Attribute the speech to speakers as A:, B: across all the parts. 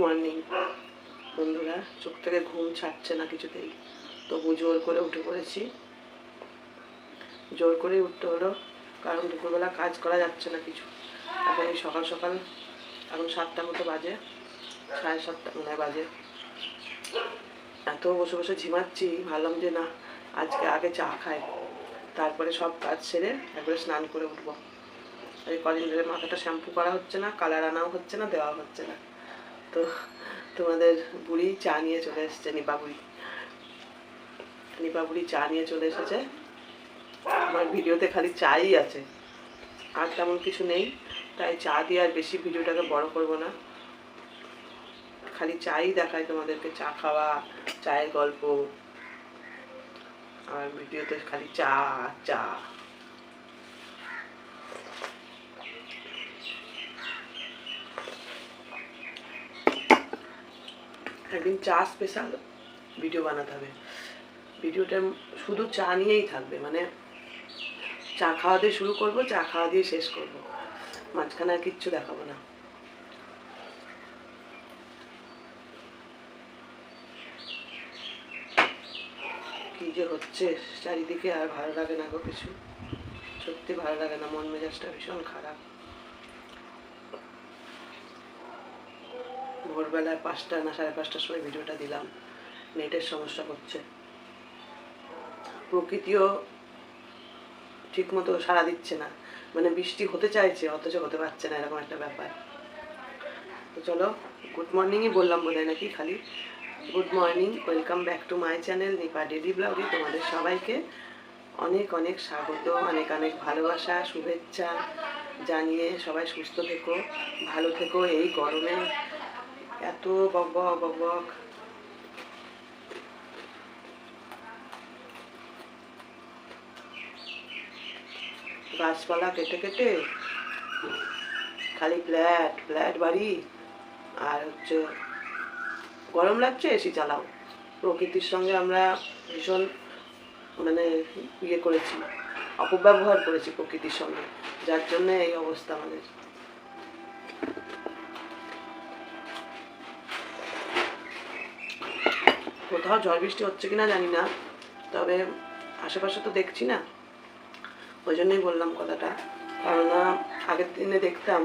A: Morning বন্ধুরা, চোখ থেকে ঘুম ছাড়ছে না কিছুতেই। তবু জোর করে উঠে পড়েছি। জোর করেই উঠতে হলো, কারণ দুপুরবেলা কাজ করা যাচ্ছে না কিছু। এখন এই সকাল সকাল, এখন সাতটা মতো বাজে, সাড়ে সাতটা মনে বাজে। এত বসে বসে ঝিমাচ্ছি, ভাবলাম যে না, আজকে আগে চা খাই। তারপরে সব কাজ সেরে একবারে স্নান করে উঠবো। এই কদিন ধরে মাথাটা শ্যাম্পু করা হচ্ছে না, কালার আনাও হচ্ছে না দেওয়া হচ্ছে না। তো তোমাদের বুড়ি চা নিয়ে চলে এসেছে, নিপা বুড়ি। নিপা বুড়ি চা নিয়ে চলে এসেছে। আমার ভিডিওতে খালি চাই আছে। আর তেমন কিছু নেই। তাই চা দিয়ে আর বেশি ভিডিওটাকে বড় করব না। খালি চাই দেখাই তোমাদেরকে, চা খাওয়া, চায়ের গল্প। আর ভিডিওতে খালি চা চা। একদিন চা স্পেশাল ভিডিও বানাতে হবে। ভিডিওটা শুধু চা নিয়েই থাকবে মানে চা খাওয়া দিয়ে শুরু করব, চা খাওয়া দিয়ে শেষ করব। মাঝখানে আর কিচ্ছু দেখাবো না। কি যে হচ্ছে, চারিদিকে আর ভালো লাগে না গো কিছু। সত্যি ভালো লাগে না, মন মেজাজটা ভীষণ খারাপ। ভোরবেলায় পাঁচটা না সাড়ে পাঁচটার সময় ভিডিওটা দিলাম। নেটের সমস্যা করছে প্রকৃতিও ঠিক মতো সাড়া দিচ্ছে না। মানে বৃষ্টি হতে চাইছে, অথচ হতে পারছে না, এরকম একটা ব্যাপার। তো চলো গুড মর্নিংই বললাম বোধ নাকি খালি। Good morning welcome back to my channel Nipa daily ব্লগে তোমাদের সবাইকে অনেক অনেক স্বাগত, অনেক অনেক ভালোবাসা, শুভেচ্ছা জানিয়ে সবাই সুস্থ থেকো, ভালো থেকো এই গরমে। এত বক বক বক বক। গাছপালা কেটে কেটে খালি ফ্ল্যাট ফ্ল্যাট বাড়ি, আর হচ্ছে গরম লাগছে, এসি চালাও। প্রকৃতির সঙ্গে আমরা ভীষণ মানে ইয়ে করেছি, অপব্যবহার করেছি প্রকৃতির সঙ্গে। যার জন্য এই অবস্থা আমাদের। কোথাও ঝড় বৃষ্টি হচ্ছে কিনা জানি না, তবে আশেপাশে তো দেখছি না। ওই জন্যই বললাম কথাটা। কেননা আগের দিনে দেখতাম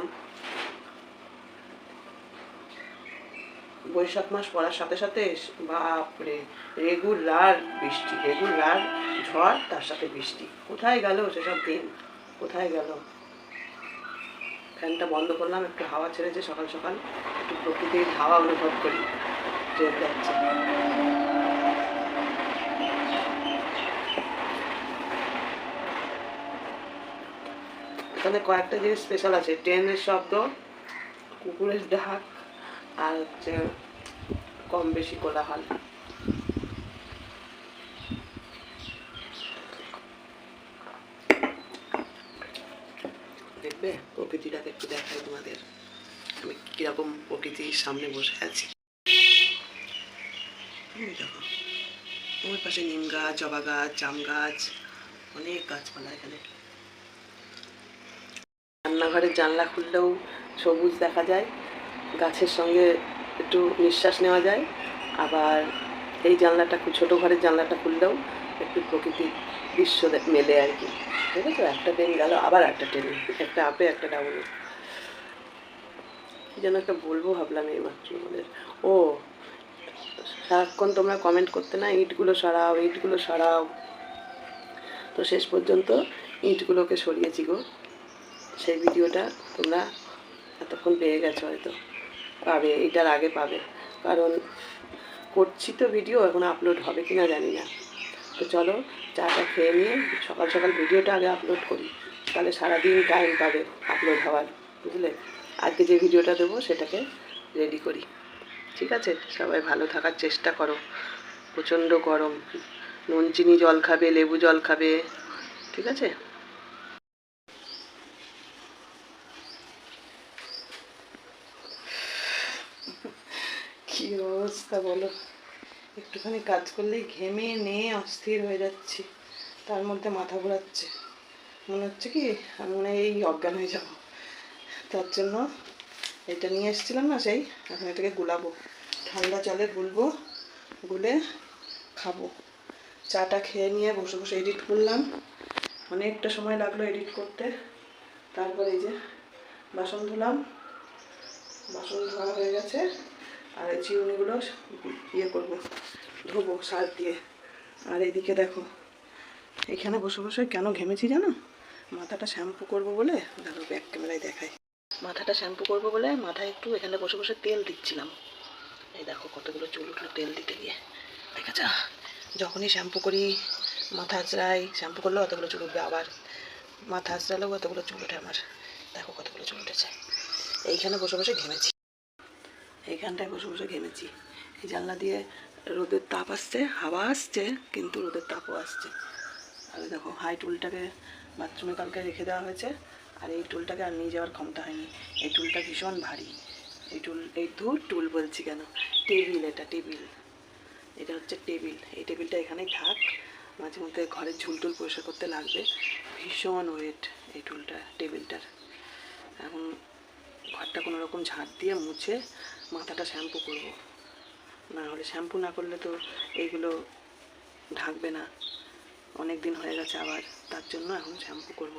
A: বৈশাখ মাস পড়ার সাথে সাথে বাপরে, রেগুলার বৃষ্টি, রেগুলার ঝড়, তার সাথে বৃষ্টি। কোথায় গেল সেসব দিন? কোথায় গেল? ফ্যানটা বন্ধ করলাম, একটু হাওয়া ছেড়েছে সকাল সকাল। একটু প্রকৃতির হাওয়া অনুভব করি। ট্রেন যাচ্ছে এখানে কয়েকটা জিনিস স্পেশাল আছে। ট্রেনের শব্দ, কুকুরের ডাক, আর হচ্ছে কম বেশি কোলাহল। দেখবে? প্রকৃতিটাকে একটু দেখাই তোমাদের। আমি কীরকম প্রকৃতির সামনে বসে আছি। ওর পাশে নিম গাছ, জবা গাছ, জাম গাছ, অনেক গাছপালা এখানে। রান্নাঘরের জানলা খুললেও সবুজ দেখা যায়। গাছের সঙ্গে একটু নিঃশ্বাস নেওয়া যায়। আবার এই জানলাটা ছোটো ঘরের জানলাটা খুললেও একটু প্রকৃতির দৃশ্য মেলে আর কি। ঠিক আছে একটা ট্রেন গেল, আবার একটা ট্রেন, একটা আপে, একটা ডাবলে কি যেন একটা বলব ভাবলাম এই মাত্র আমাদের ও, সারাক্ষণ তোমরা কমেন্ট করতে না, ইটগুলো সরাও ইটগুলো সরাও। তো শেষ পর্যন্ত ইটগুলোকে সরিয়েছি গো। সেই ভিডিওটা তোমরা এতক্ষণ পেয়ে গেছো হয়তো। পাবে, এটার আগে পাবে। কারণ করছি তো ভিডিও, এখন আপলোড হবে কিনা জানি না। তো চলো চাটা খেয়ে নিয়ে সকাল সকাল ভিডিওটা আগে আপলোড করি। তাহলে সারাদিন টাইম পাবে আপলোড হওয়ার, বুঝলে? আজকে যে ভিডিওটা দেবো, সেটাকে রেডি করি। ঠিক আছে? সবাই ভালো থাকার চেষ্টা করো। প্রচণ্ড গরম। নুন, চিনি, জল খাবে, লেবু, জল খাবে। ঠিক আছে কি অবস্থা বলো? একটুখানি কাজ করলেই ঘেমে নিয়ে অস্থির হয়ে যাচ্ছি। তার মধ্যে মাথা ঘোরাচ্ছে। মনে হচ্ছে কি আমি মনে এই অজ্ঞান হয়ে যাব। তার জন্য এটা নিয়ে এসেছিলাম না সেই, এখন এটাকে গুলাবো। ঠান্ডা জলে গুলবো, গুলে খাব। চাটা খেয়ে নিয়ে বসে বসে এডিট করলাম। অনেকটা সময় লাগল এডিট করতে। তারপর এই যে বাসন ধুলাম। বাসন ধোয়া হয়ে গেছে। আর চিরুনিগুলো ইয়ে করব, ধোবো সার দিয়ে। আর এইদিকে দেখো, এখানে বসে বসে কেন ঘেমেছি জানো? মাথাটা শ্যাম্পু করব বলে, দেখো ব্যাক ক্যামেরায় দেখাই। মাথাটা শ্যাম্পু করব বলে মাথায় একটু এখানে বসে বসে তেল দিচ্ছিলাম। এই দেখো কতগুলো চুল উঠল তেল দিতে গিয়ে। ঠিক আছে যখনই শ্যাম্পু করি, মাথা আঁচড়াই, শ্যাম্পু করলে অতগুলো চুল উঠবে আবার। মাথা আঁচড়ালেও অতগুলো চুল ওঠে আমার। দেখো কতগুলো চুল উঠেছে। এইখানে বসে বসে ঘেমেছি। এইখানটায় বসে বসে ঘেমেছি। এই জানলা দিয়ে রোদের তাপ আসছে, হাওয়া আসছে, কিন্তু রোদের তাপও আসছে। আর দেখো, হাই টুলটাকে বাথরুমে কালকে রেখে দেওয়া হয়েছে, আর এই টুলটাকে আর নিয়ে যাওয়ার ক্ষমতা হয়নি। এই টুলটা ভীষণ ভারী। এই টুল, এই দূর টুল বলছি কেন? টেবিল, এটা টেবিল। এটা হচ্ছে টেবিল। এই টেবিলটা এখানেই থাক। মাঝে মধ্যে ঘরের ঝুল টুল পরিষ্কার করতে লাগবে। ভীষণ ওয়েট এই টুলটা, টেবিলটার। এখন ঘরটা কোনো রকম ঝাঁট দিয়ে মুছে মাথাটা শ্যাম্পু করব। না হলে শ্যাম্পু না করলে তো এইগুলো ঢাকবে না। অনেক দিন হয়ে গেছে আবার, তার জন্য এখন শ্যাম্পু করব।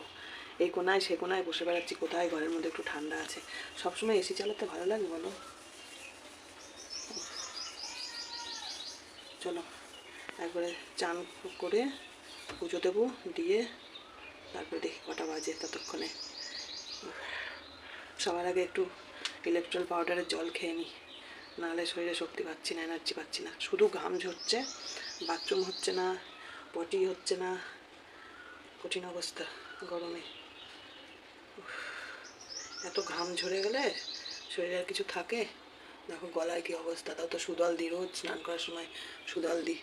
A: এই কোনায় সে কোনায় বসে বেড়াচ্ছি, কোথায়? ঘরের মধ্যে একটু ঠান্ডা আছে। সবসময় এসি চালাতে ভালো লাগে বলো? চলো, একবারে চান করে পুজো দেবো, দিয়ে তারপরে দেখি কটা বাজে ততক্ষণে। সবার আগে একটু ইলেকট্রল পাউডারের জল খেয়ে নিই নাহলে শরীরে শক্তি পাচ্ছি না এনার্জি পাচ্ছি না। শুধু ঘাম ঝরছে বাথরুম হচ্ছে না পটি হচ্ছে না, কঠিন অবস্থা গরমে। এত ঘাম ঝরে গেলে শরীরে আর কিছু থাকে? দেখো গলায় কী অবস্থা, তাও তো সুদল দিই রোজ স্নান করার সময় সুদল দিই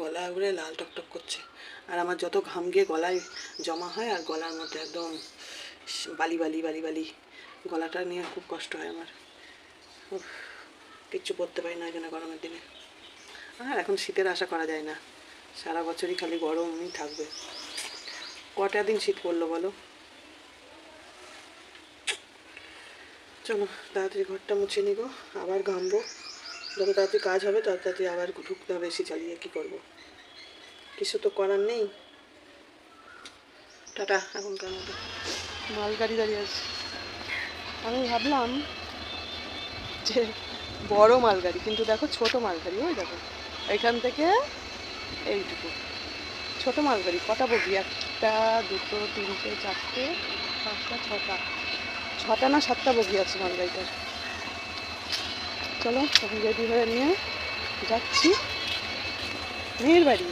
A: গলা ঘুরে লাল টকটক করছে। আর আমার যত ঘাম গিয়ে গলায় জমা হয়, আর গলার মধ্যে একদম বালি বালি বালি বালি গলাটা নিয়ে খুব কষ্ট হয় আমার। কিচ্ছু পরতে পারি না এখানে গরমের দিনে। আর এখন শীতের আশা করা যায় না। সারা বছরই খালি গরমই থাকবে। কটা দিন শীত পড়ল বলো? চলো, তাড়াতাড়ি ঘরটা মুছে নিব, আবার ঘামবো। যত তাড়াতাড়ি কাজ হবে, তত তাড়াতাড়ি আবার ঢুকতে হবে এসি চালিয়ে, কী করব? কিছু তো করার নেই। টাটা, এখনকার মতো। মালগাড়ি দাঁড়িয়ে আছে। আমি ভাবলাম যে বড় মালগাড়ি, কিন্তু দেখো ছোট মালগাড়ি, ওই দেখো। এখান থেকে এইটুকু। ছোট মালগাড়ি, কটা বগি? একটা, দুটো, তিনটে, চারটে, পাঁচটা, ছটা। ছটা না সাতটা বগি আছে মালগাড়িটার। চলো, তখন রেডি হয়ে নিয়ে যাচ্ছি। মেয়ের বাড়ি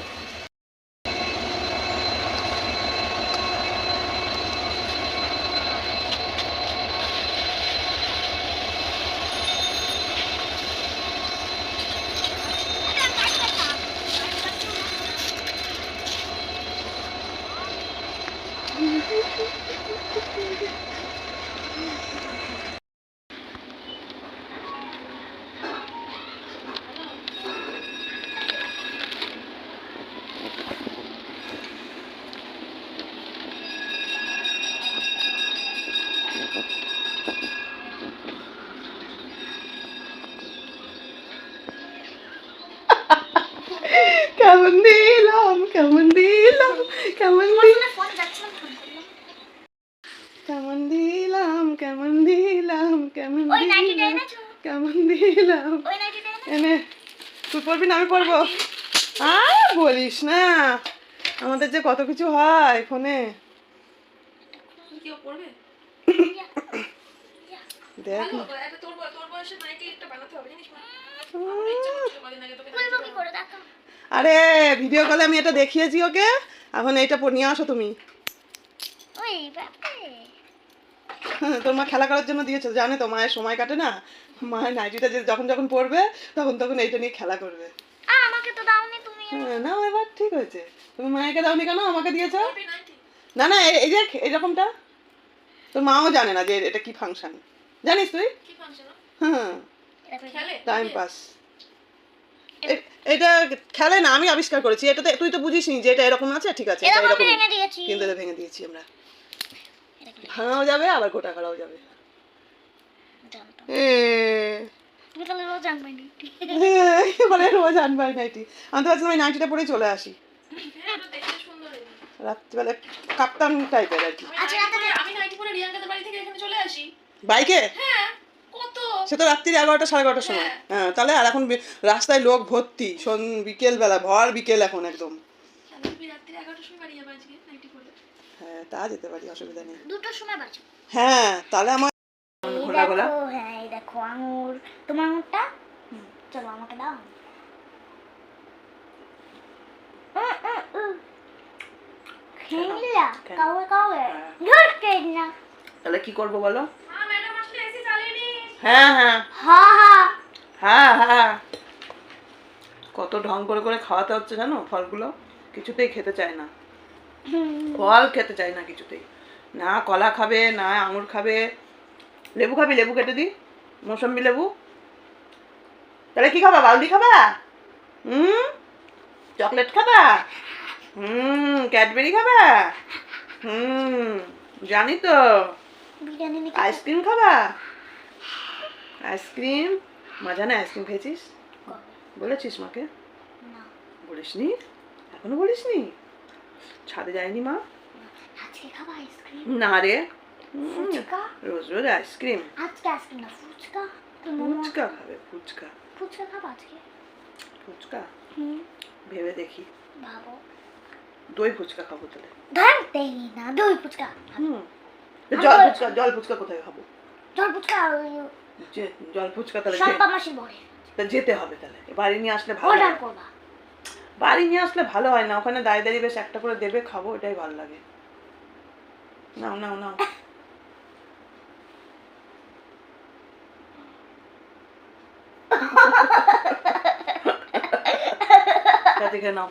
A: কেমন দিলাম কেমন দিলাম কেমন দিলাম
B: ফোন যাচ্ছিলাম ফোন করলাম
A: কেমন দিলাম কেমন দিলাম কেমন দিলাম কেমন দিলাম। এনে তুই পড়বি না আমি পড়ব আর বলিস না আমাদের যে কত কিছু হয় ফোনে। দেখ আরে ভিডিও কলে আমি এটা দেখিয়েছি ওকে। এখন এইটা পর- নিয়ে আসো তুমি।
B: ওই বাপরে
A: তোর মা খেলা করার জন্য দিয়েছে জানে তো মায়ের সময় কাটে না? মায়ের নাইটিটা যে যখন যখন পড়বে তখন তখন এইটা নিয়ে খেলা করবে।
B: আমাকে তো দাওনি তুমি
A: হ্যাঁ, না এবার ঠিক হয়েছে। তুমি মায়েকে দাওনি কেন? আমাকে দিয়েছ? না না এই- এই যে এরকমটা তোর মাও জানে না যে এটা কি ফাংশন জানিস তুই?
C: কি ফাংশন
A: হ্যাঁ। টাইম পাস এটা খেলে না আমি আবিষ্কার করেছি। এটা তো- তুই তো বুঝিস নি যে এটা এরকম আছে? ঠিক আছে এটা
B: এরকম
A: এরকম।
B: ভেঙে দিয়েছি।
A: কিন্তু এটা ভেঙে দিয়েছি আমরা। ভাঙাও যাবে আবার গোটা করাও যাবে।
B: জানতাম।
A: এ।
B: তুমি তাহলে রোজ জানবে না
A: বলে রোজ আনবার নাইটি আমি তো ভাবছিলাম নাইটিটা চলে আসি।
C: হ্যাঁ।
A: রাত্রিবেলা কাপ্তান টাইপের আর কি।
C: আমি নাইটি
B: রাতে
C: পরে- আমি নাইটি পরে রিয়াঙ্কাদের বাড়ি থেকে এখানে চলে আসি।
A: বাইকে?
C: হ্যাঁ
A: সে তো রাত্রি এগারোটা সাড়ে এগারোটার সময়। হ্যাঁ। তাহলে আর এখন রাস্তায় লোক ভর্তি বিকেল বেলা ভর বিকেল এখন একদম।
C: রাত্রি এগারোটার সময় বাড়ি যাবে আজকে। নাইটি পরে
A: হ্যাঁ তা যেতে পারি অসুবিধা নেই।
B: দুটোর সময় বাজে
A: হ্যাঁ তাহলে আমার
B: এই
A: ঘোলা ঘোলা
B: হ্যাঁ এই দেখো আঙুর। তোমার আঙুরটা? চলো আমাকে দাও।
A: হ্যাঁ। তাহলে কি করব বলো?
C: হ্যাঁ ম্যাডাম আসলে এসি চালিয়ে নিস
A: হ্যাঁ হ্যাঁ।
B: হা হা।
A: হ্যাঁ হ্যাঁ। কত ঢং করে করে খাওয়াতে হচ্ছে জানো ফলগুলো? কিছুতেই খেতে চায় না। ফল খেতে চায় না কিছুতেই। না কলা খাবে না আঙুর খাবে। লেবু খাবি? লেবু কেটে দি। মৌসম্বি লেবু। তাহলে কি খাবা? বাউলি খাবা? হুম? চকলেট খাবা? হুম ক্যাডবেরি খাবা? হুম জানি তো। আইসক্রিম খাবা? আইসক্রিম? মা জানে আইসক্রিম খেয়েছিস? বলেছিস মাকে?
B: না।
A: বলিসনি? এখনও বলিসনি? ছাদে যায়নি মা?
B: আজকে খাব আইসক্রিম?
A: না রে।
B: ফুচকা?
A: রোজ রোজ আইসক্রিম।
B: আজকে আইসক্রিম না ফুচকা?
A: ফুচকা খাবে ফুচকা।
B: ফুচকা খাব আজকে?
A: ফুচকা?
B: হুম।
A: ভেবে দেখি।
B: ভাবো।
A: দই ফুচকা খাব তাহলে।
B: ধর না দই ফুচকা।
A: হুম। জল ফুচকা জল ফুচকা কোথায় খাব?
B: জল ফুচকা
A: জল ফুচকা তাহলে
B: সব
A: যেতে হবে তাহলে। বাড়ি নিয়ে আসলে ভালো
B: অর্ডার করবা।
A: বাড়ি নিয়ে আসলে ভালো হয় না। ওখানে দাঁড়িয়ে দাঁড়িয়ে বেশ একটা করে দেবে, খাব, এটাই ভালো লাগে। নাও নাও নাও। দেখে নাও।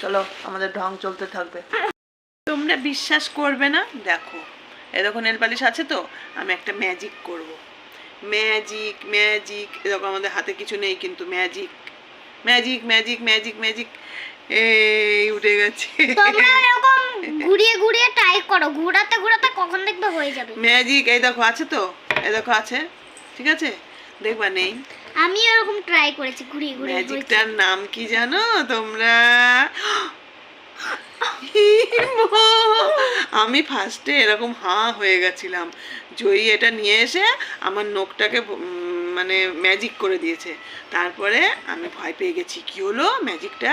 A: চলো, আমাদের ঢং চলতে থাকবে। তোমরা বিশ্বাস করবে না? দেখো এ দেখো নেল পালিশ আছে তো? আমি একটা ম্যাজিক করব। ম্যাজিক ম্যাজিক এরকম আমাদের হাতে কিছু নেই কিন্তু magic magic magic magic magic এই উঠে গেছে।
B: তোমরা এরকম ঘুরিয়ে ঘুরিয়ে ট্রাই করো। ঘোরাতে ঘোরাতে কখন দেখবে হয়ে যাবে।
A: ম্যাজিক এই দেখো আছে তো? এই দেখো আছে। ঠিক আছে? দেখবা নেই।
B: আমি এরকম ট্রাই করেছি ঘুরিয়ে ঘুরিয়ে
A: ম্যাজিকটার নাম কি জানো তোমরা? আমি ফার্স্টে এরকম হাঁ হয়ে গেছিলাম। জয়ী এটা নিয়ে এসে আমার নখটাকে মানে ম্যাজিক করে দিয়েছে। তারপরে আমি ভয় পেয়ে গেছি। কি হলো? ম্যাজিকটা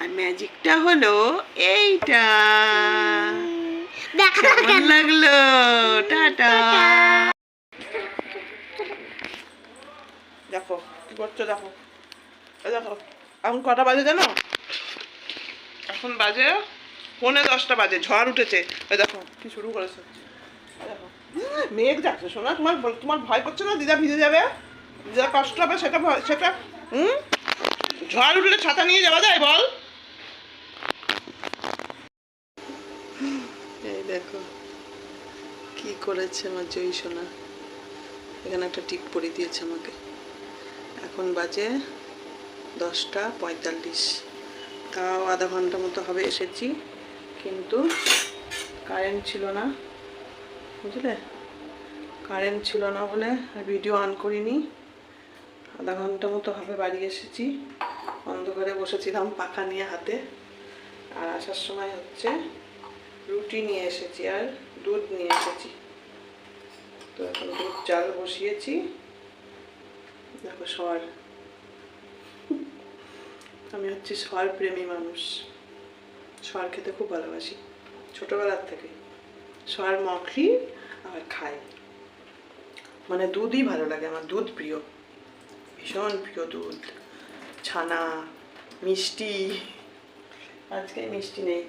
A: আর ম্যাজিকটা হলো এইটা।
B: দেখা
A: কেমন লাগল? টাটা। দেখো কি করছ দেখো। দেখো এখন কটা বাজে জানো? এখন বাজে পৌনে দশটা বাজে, ঝড় উঠেছে। এই দেখো কি শুরু করেছে। দেখো। মেঘ যাচ্ছে, শোনা, তোমার তোমার ভয় করছে না? দিদা ভিজে যাবে? দিদা কষ্ট হবে, সেটা ভয়, সেটা, হুম? ঝড় উঠলে ছাতা নিয়ে যাওয়া যায়, বল। এই দেখো, কি করেছে আমার জয়ী সোনা? এখানে একটা টিপ পরিয়ে দিয়েছে আমাকে। এখন বাজে দশটা পঁয়তাল্লিশ। তাও আধা ঘণ্টা মতো হবে এসেছি। কিন্তু কারেন্ট ছিল না। বুঝলে? কারেন্ট ছিল না বলে ভিডিও অন করিনি। আধা ঘণ্টা মতো হবে বাড়ি এসেছি। অন্ধকারে বসেছিলাম পাখা নিয়ে হাতে। আর আসার সময় হচ্ছে রুটি নিয়ে এসেছি আর দুধ নিয়ে এসেছি। তো এখন দুধ, চাল বসিয়েছি। দেখো সর আমি হচ্ছি সর প্রেমী মানুষ। সর খেতে খুব ভালোবাসি। ছোটবেলার থেকে। সর মখি আর খাই। মানে দুধই ভালো লাগে, আমার দুধ প্রিয়। ভীষণ প্রিয় দুধ। ছানা, মিষ্টি। আজকে মিষ্টি নেই।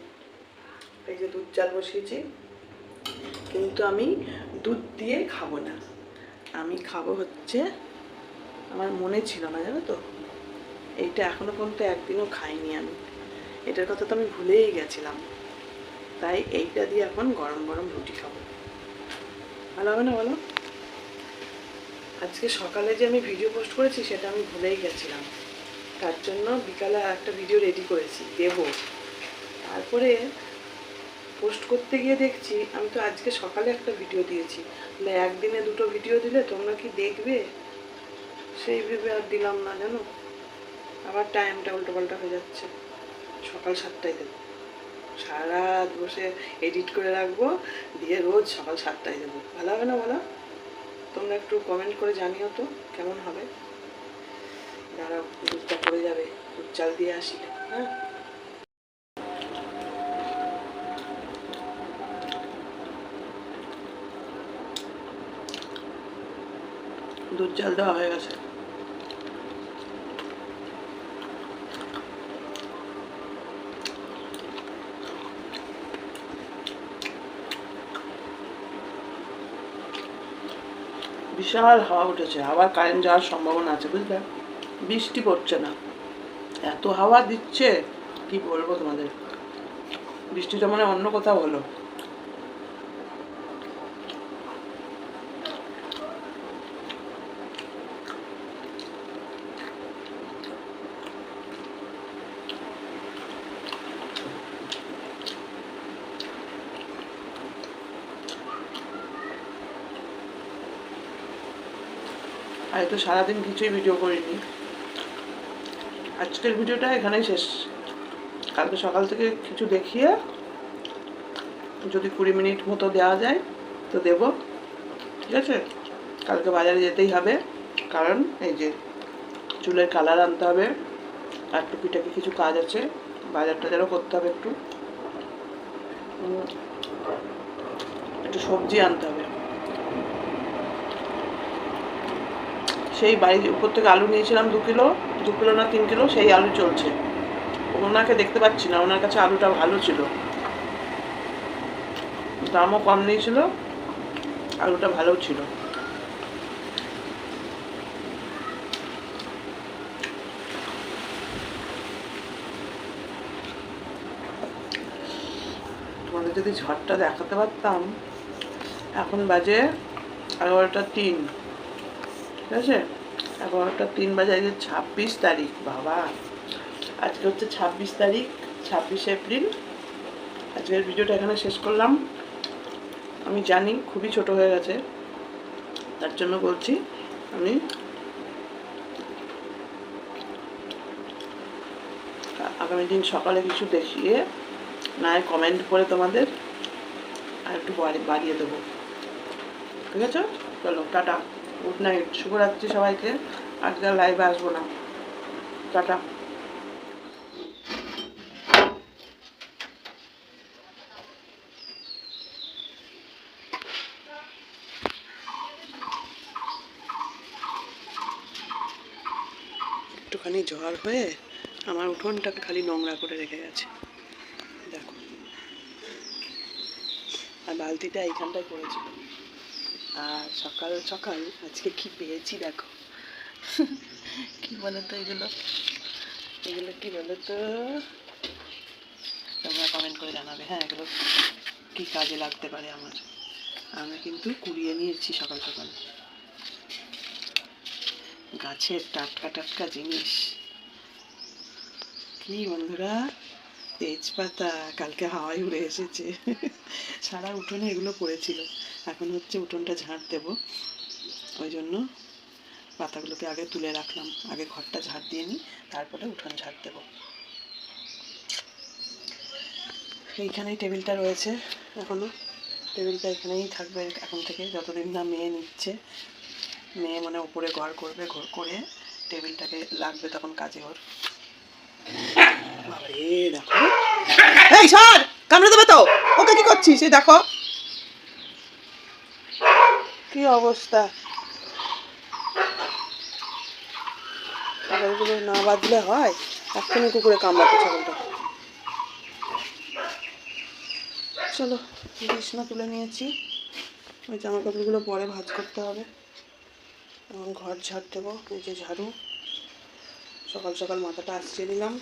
A: এই যে দুধ চাল বসিয়েছি। কিন্তু আমি দুধ দিয়ে খাব না। আমি খাব হচ্ছে, আমার মনে ছিল না, জানো তো? এইটা এখনও পর্যন্ত একদিনও খাইনি আমি। এটার কথা তো আমি ভুলেই গেছিলাম। তাই এইটা দিয়ে এখন গরম গরম রুটি খাব। ভালো হবে না বলো? আজকে সকালে যে আমি ভিডিও পোস্ট করেছি সেটা আমি ভুলেই গেছিলাম। তার জন্য বিকালে একটা ভিডিও রেডি করেছি, দেবো। তারপরে পোস্ট করতে গিয়ে দেখছি, আমি তো আজকে সকালে একটা ভিডিও দিয়েছি। একদিনে দুটো ভিডিও দিলে তোমরা কি দেখবে? সেই ভেবে আর দিলাম না, জানো? আবার টাইমটা উল্টোপাল্টা হয়ে যাচ্ছে। সকাল সাতটায় দেবো। সারা রাত বসে এডিট করে রাখব, দিয়ে রোজ সকাল সাতটায় দেবো। ভালো হবে না বলো? তোমরা একটু কমেন্ট করে জানিও তো, কেমন হবে? দাঁড়াও, দুধটা পড়ে যাবে। দুধ চাল দিয়ে আসি। হ্যাঁ? দুধ চাল দেওয়া হয়ে গেছে। বিশাল হাওয়া উঠেছে আবার কারেন্ট যাওয়ার সম্ভাবনা আছে, বুঝলে? বৃষ্টি পড়ছে না। এত হাওয়া দিচ্ছে, কি বলব তোমাদের? বৃষ্টিটা মানে অন্য কোথাও হলো। তো সারাদিন কিছুই ভিডিও করিনি। আজকের ভিডিওটা এখানেই শেষ। কালকে সকাল থেকে কিছু দেখিয়ে যদি কুড়ি মিনিট মতো দেওয়া যায়, তো দেব। ঠিক আছে? কালকে বাজারে যেতেই হবে। কারণ এই যে চুলের কালার আনতে হবে, আর টুপিটাকে কিছু কাজ আছে বাজার টাজারও করতে হবে একটু। একটু সবজি আনতে হবে। সেই বাড়ির উপর থেকে আলু নিয়েছিলাম দু কিলো দু কিলো না তিন কিলো, সেই আলু চলছে। ওনাকে দেখতে পাচ্ছি না, ওনার কাছে আলুটা ভালো ছিল। দামও কম নিয়েছিল, আলুটা ভালো ছিল। তোমাদের যদি ঝড়টা দেখাতে পারতাম, এখন বাজে এগারোটা তিন। ঠিক আছে? এগারোটা তিন বাজে, আজকে ছাব্বিশ তারিখ, বাবা। আজকে হচ্ছে ছাব্বিশ তারিখ, ছাব্বিশে এপ্রিল। আজকের ভিডিওটা এখানে শেষ করলাম। আমি জানি খুবই ছোট হয়ে গেছে। তার জন্য বলছি, আমি আগামী দিন সকালে কিছু দেখিয়ে, না কমেন্ট করে তোমাদের, আর একটু বাড়িয়ে দেবো। ঠিক আছে? চলো, টাটা। গুড নাইট শুভরাত্রি সবাইকে। আজকে লাইভে আসব না। টাটা। একটুখানি ঝড় হয়ে আমার উঠোনটাকে খালি নোংরা করে রেখে গেছে। দেখো। আর বালতিটা এইখানটায় পড়েছিল। আর সকাল সকাল, আজকে কি পেয়েছি দেখো। কি বলো তো এগুলো? এগুলো কি বলো তো তোমরা কমেন্ট করে জানাবে হ্যাঁ এগুলো কি কাজে লাগতে পারে আমার? আমি কিন্তু কুড়িয়ে নিয়েছি সকাল সকাল। গাছের টাটকা টাটকা জিনিস। কি বন্ধুরা? তেজপাতা, কালকে হাওয়ায় উড়ে এসেছে। সারা উঠোনে এগুলো পড়েছিল। এখন হচ্ছে উঠোনটা ঝাঁট দেবো। ওই জন্য পাতাগুলোকে আগে তুলে রাখলাম। আগে ঘরটা ঝাড় দিয়ে নিই, তারপরে উঠোন ঝাড় দেবো। এইখানেই টেবিলটা রয়েছে এখনও। টেবিলটা এখানেই থাকবে এখন থেকে, যতদিন না মেয়ে নিচ্ছে। মেয়ে মানে উপরে ঘর করবে, ঘর করে টেবিলটাকে লাগবে তখন কাজে ওর। দেখো। এই সর, কামড়ে দেবে তো? ওকে কি করছিস? এই দেখো। কি অবস্থা? ছাগলগুলো না বাঁধলে হয়? এক্ষুনি কুকুরে কামড়াতে ছাগলটা। চলো, বিছনা তুলে নিয়েছি। ওই জামা কাপড়গুলো পরে ভাঁজ করতে হবে। এবং ঘর ঝাড় দেবো যে ঝাড়ু। সকাল সকাল মাথাটা আসছে দিলাম